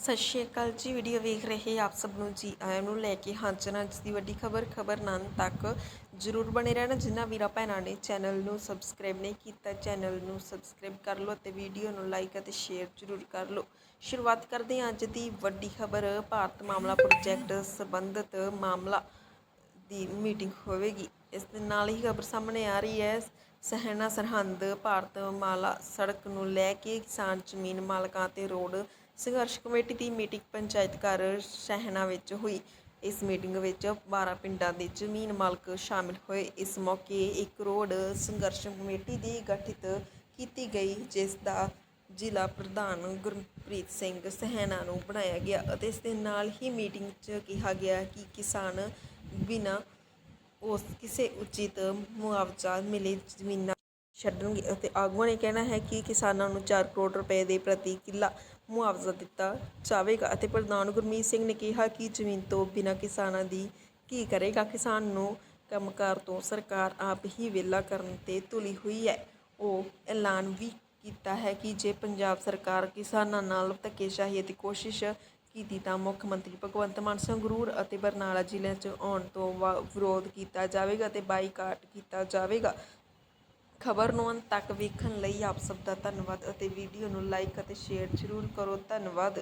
ਸਤਿ ਸ਼੍ਰੀ ਅਕਾਲ ਜੀ ਵੀਡੀਓ ਵੇਖ ਰਹੇ ਆਪ ਸਭ ਨੂੰ ਜੀ, ਆਇਆਂ ਨੂੰ ਲੈ ਕੇ ਹਾਜ਼ਰ ਹਾਂ ਜਿਸ ਦੀ ਵੱਡੀ ਖਬਰ ਖਬਰ ਨੰਨ ਤੱਕ ਜਰੂਰ ਬਣੇ ਰਹਿਣਾ, ਜਿਨ੍ਹਾਂ ਵੀਰਾਂ ਭੈਣਾਂ ਨੇ ਚੈਨਲ ਨੂੰ ਸਬਸਕ੍ਰਾਈਬ ਨਹੀਂ ਕੀਤਾ, ਚੈਨਲ ਨੂੰ ਸਬਸਕ੍ਰਾਈਬ ਕਰ ਲਓ ਅਤੇ ਵੀਡੀਓ ਨੂੰ ਲਾਈਕ ਅਤੇ ਸ਼ੇਅਰ ਜਰੂਰ ਕਰ ਲਓ। ਸ਼ੁਰੂਆਤ ਕਰਦੇ ਹਾਂ ਅੱਜ ਦੀ ਵੱਡੀ ਖਬਰ, ਭਾਰਤ ਮਾਮਲਾ ਪ੍ਰੋਜੈਕਟ ਸੰਬੰਧਿਤ ਮਾਮਲਾ ਦੀ ਮੀਟਿੰਗ ਹੋਵੇਗੀ। ਇਸ ਦੇ ਨਾਲ ਹੀ ਖਬਰ ਸਾਹਮਣੇ ਆ ਰਹੀ ਹੈ, ਸਹਿਣਾ ਸਰਹੰਦ ਭਾਰਤ ਮਾਲਾ ਸੜਕ ਨੂੰ ਲੈ ਕੇ ਕਿਸਾਨ ਜ਼ਮੀਨ ਮਾਲਕਾਂ ਤੇ ਰੋਡ ਸੰਘਰਸ਼ ਕਮੇਟੀ ਦੀ ਮੀਟਿੰਗ ਪੰਚਾਇਤ ਘਰ ਸਹਿਣਾ ਵਿੱਚ ਹੋਈ। ਇਸ ਮੀਟਿੰਗ ਵਿੱਚ 12 ਪਿੰਡਾਂ ਦੇ ਜ਼ਮੀਨ ਮਾਲਕ ਸ਼ਾਮਿਲ ਹੋਏ। ਇਸ ਮੌਕੇ ਇੱਕ ਰੋਡ ਸੰਘਰਸ਼ ਕਮੇਟੀ ਦੀ ਗਠਿਤ ਕੀਤੀ ਗਈ, ਜਿਸ ਦਾ ਜ਼ਿਲ੍ਹਾ ਪ੍ਰਧਾਨ ਗੁਰਪ੍ਰੀਤ ਸਿੰਘ ਸਹਿਣਾ ਨੂੰ ਬਣਾਇਆ ਗਿਆ ਅਤੇ ਇਸ ਦੇ ਨਾਲ ਹੀ ਮੀਟਿੰਗ 'ਚ ਕਿਹਾ ਗਿਆ ਕਿ ਕਿਸਾਨ ਬਿਨਾਂ ਉਸ ਕਿਸੇ ਉਚਿਤ ਮੁਆਵਜ਼ਾ ਮਿਲੇ ਜ਼ਮੀਨਾਂ ਛੱਡਣਗੇ ਅਤੇ ਆਗੂਆਂ ਨੇ ਕਹਿਣਾ ਹੈ ਕਿ ਕਿਸਾਨਾਂ ਨੂੰ 4 ਕਰੋੜ ਰੁਪਏ ਦੇ ਪ੍ਰਤੀ ਕਿੱਲਾ ਮੁਆਵਜ਼ਾ ਦਿੱਤਾ ਜਾਵੇਗਾ ਅਤੇ ਪ੍ਰਧਾਨ ਗੁਰਮੀਤ ਸਿੰਘ ਨੇ ਕਿਹਾ ਕਿ ਜ਼ਮੀਨ ਤੋਂ ਬਿਨਾਂ ਕਿਸਾਨਾਂ ਦੀ ਕੀ ਕਰੇਗਾ? ਕਿਸਾਨ ਨੂੰ ਕੰਮਕਾਰ ਤੋਂ ਸਰਕਾਰ ਆਪ ਹੀ ਵਿਹਲਾ ਕਰਨ ਤੇ ਤੁਲੀ ਹੋਈ ਹੈ। ਉਹ ਐਲਾਨ ਵੀ ਕੀਤਾ ਹੈ ਕਿ ਜੇ ਪੰਜਾਬ ਸਰਕਾਰ ਕਿਸਾਨਾਂ ਨਾਲ ਧੱਕੇਸ਼ਾਹੀ ਦੀ ਕੋਸ਼ਿਸ਼ ਕੀਤੀ ਤਾਂ ਮੁੱਖ ਮੰਤਰੀ ਭਗਵੰਤ ਮਾਨ ਸੰਗਰੂਰ ਅਤੇ ਬਰਨਾਲਾ ਜ਼ਿਲ੍ਹਿਆਂ 'ਚ ਆਉਣ ਤੋਂ ਵਾ- ਵਿਰੋਧ ਕੀਤਾ ਜਾਵੇਗਾ ਅਤੇ ਬਾਈਕਾਟ ਕੀਤਾ ਜਾਵੇਗਾ। ਖਬਰ ਨੂੰ ਅੰਤ ਤੱਕ ਵੇਖਣ ਲਈ ਆਪ ਸਭ ਦਾ ਧੰਨਵਾਦ ਅਤੇ ਵੀਡੀਓ ਨੂੰ ਲਾਈਕ ਅਤੇ ਸ਼ੇਅਰ ਜ਼ਰੂਰ ਕਰੋ। ਧੰਨਵਾਦ।